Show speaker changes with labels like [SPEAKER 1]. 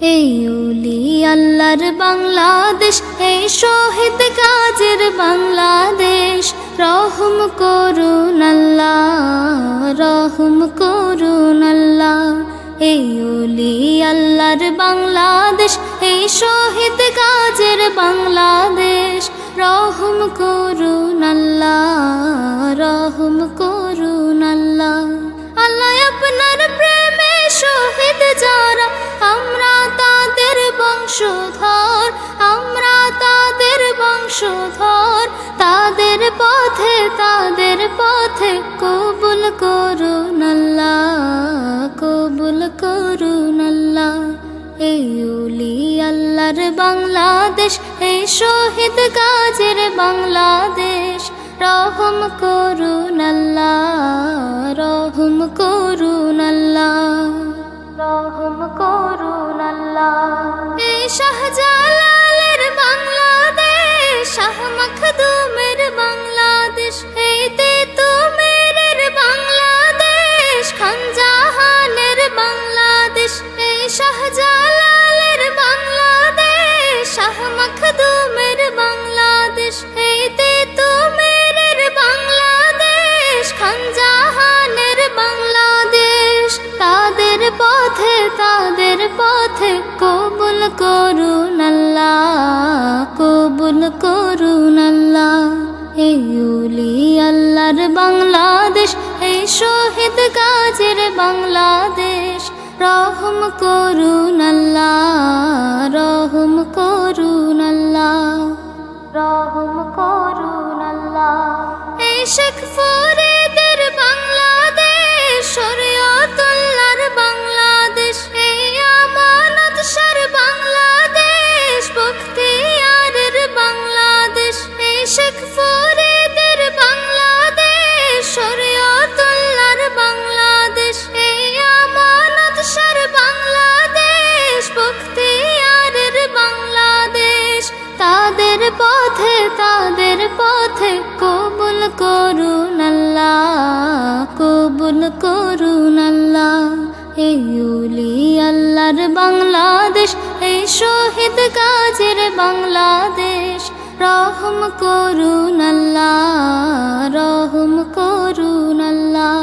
[SPEAKER 1] এই আল্লাহর বাংলাদেশ, এই শহীদ কাজের বাংলাদেশ। রহম করুন রহম করুন আল্লাহ। এই উলি আল্লাহর বাংলাদেশ, এই শহীদ কাজের বাংলাদেশ। রহম করুন রহম বংশধর, আমরা তাদের বংশধর। তাদের পথে তাদের পথে কবুল করুন আল্লাহ, কবুল করুন আল্লাহ। এই উলি আল্লাহর বাংলাদেশ, এই শহীদ কাজের বাংলাদেশ। রহম করুন আল্লাহ। মখদুমের বাংলাদেশ, এই তেতুমেরের বাংলাদেশ, খানজাহানের বাংলাদেশ, এই শাহজালালের বাংলাদেশ, শাহ মখদুমের বাংলাদেশ, এই তেতুমেরের বাংলাদেশ, খানজাহানের বাংলাদেশ, তাদের পথে তাদের পথে কবুল করুন কবুল করুন আল্লাহ। আল্লাহর বাংলাদেশ এই শহীদ কাজের বাংলাদেশ। রহম করুন রহম করুন রহম করুন আল্লাহ। এই শেখ পথে কবুল করুন আল্লাহ, কবুল করুন আল্লাহ। এই আল্লাহর বাংলাদেশ এই শহীদ কাজের বাংলাদেশ, রহম করুন আল্লাহ, রহম করুন আল্লাহ